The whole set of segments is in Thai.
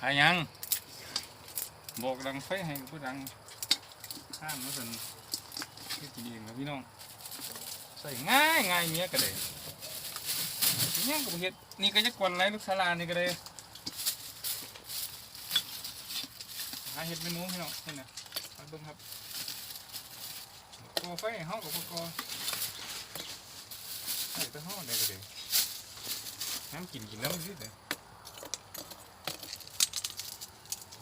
หายังบอกดังไฟให้ผู้ดังข้ามมาสันที่กินเองนะพี่น้องใส่ง่ายง่ายเมียก็เลยเนี่ยก็บ่เฮ็ดนี่ก็จะกวนไรลูกสาลานี่ก็เลยหาเฮ็ดเมนูพี่น้องนี่นะมาเบิ่งครับกอไฟห้เฮากับกอใส่ตะเฮาได้ก็เลยน้ำกินกินแล้วมันสิเด้อ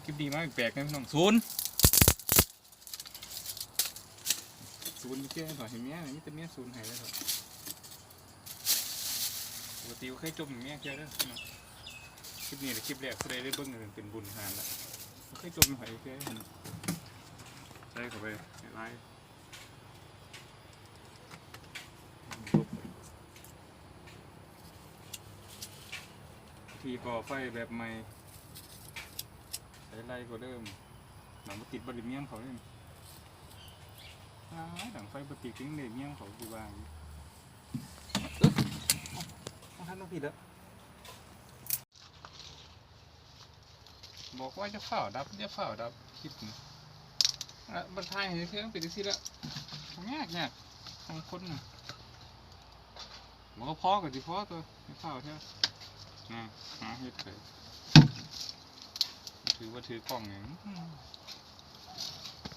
คลิปดีมากแปลกนะพี่น้องศูนย์ศูนย์เจ้าหน่อยเห็นเมียนี่แต่เมียศูนย์หายแล้วครับปกติเคยจมอย่างเมียเจ้าเด้อคลิปนี้แหละคลิปแรกผู้ใดได้เบิ้งกันเป็นบุญหานแล้วเคยจมหอยเจ้าเห็นใส่เข้าไปไล่ทีก่อไฟแบบใหม่ ไล่ก็เริ่มหนังมาติดบริเมียมเขาเลยอ้ายหนังไฟปฏิกิริยาเมียมเขาดีบ้างเอ๊ะเอาท่านมาผิดแล้วบอกว่าจะเฝ้าดับจะเฝ้าดับคิดนี่อะบรรทายเห็นเครื่องปิดสิแล้วยากยากของคนน่ะบอกว่าพ่อกับสิพ่อตัวไม่เฝ้าเท่าอ่าหาเฮ็ดเลย ถือว่าถือกล้องอย่าง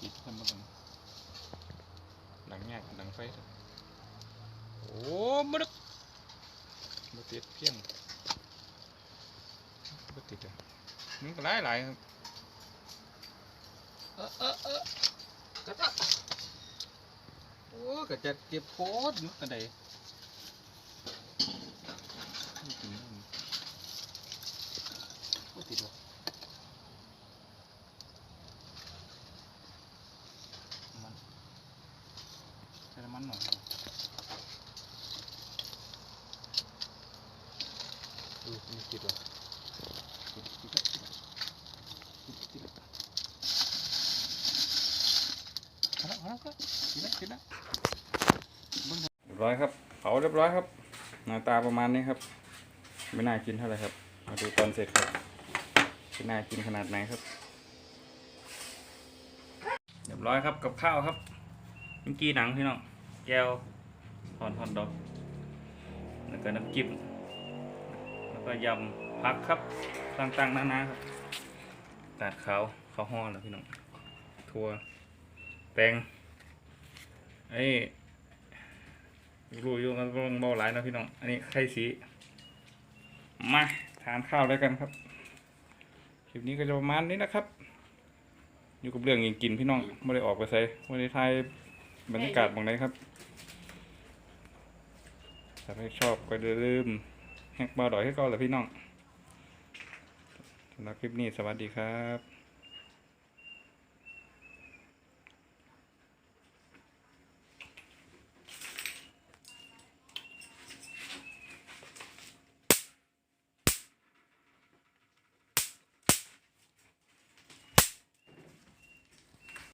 ปิดกันมาก่อนหลังแยกหลังไฟโอ้มดึกมาติดเพียงมาติดอะมันก็หลายหลายครับเออเออเออกระตะโอ้กระจัดเก็บโคตรอยู่กระไดไม่กินแล้วนี่โอ้ติดวะ มันใส่น้ำ มันหน่อยดูมีติดวะติดติดแล้วติดแล้วติดติดแล้วเอเรียบร้อยครับเผาเรียบร้อยครับ หน้าตาประมาณนี้ครับ ไม่น่ากินเท่าไหร่ครับ มาดูตอนเสร็จครับจะน่ากินขนาดไหนครับ เรียบร้อยครับกับข้าวครับเมื่อกี้หนังพี่น้อง แก้วทอนทอนดอกแล้วก็น้ำจิ้มแล้วก็ยำผักครับต่างๆนานาครับกาดขาวข้าวห่อแล้วพี่น้องถั่วแตงไอ้รู้อยู่กันต้องเบาหลายนะพี่น้อง อันนี้ไข่สีมาทานข้าวด้วยกันครับคลิปนี้ก็จะประมาณนี้นะครับ อยู่กับเรื่องยิงกินพี่น้องไม่ได้ออกไปใส่ไม่ได้ถ่าย บรรยากาศบางไหนครับถ้าใครชอบก็อย่าลืมแฮกบาร์ดอยให้ก่อละพี่น้องสำหรับคลิปนี้สวัสดีครับ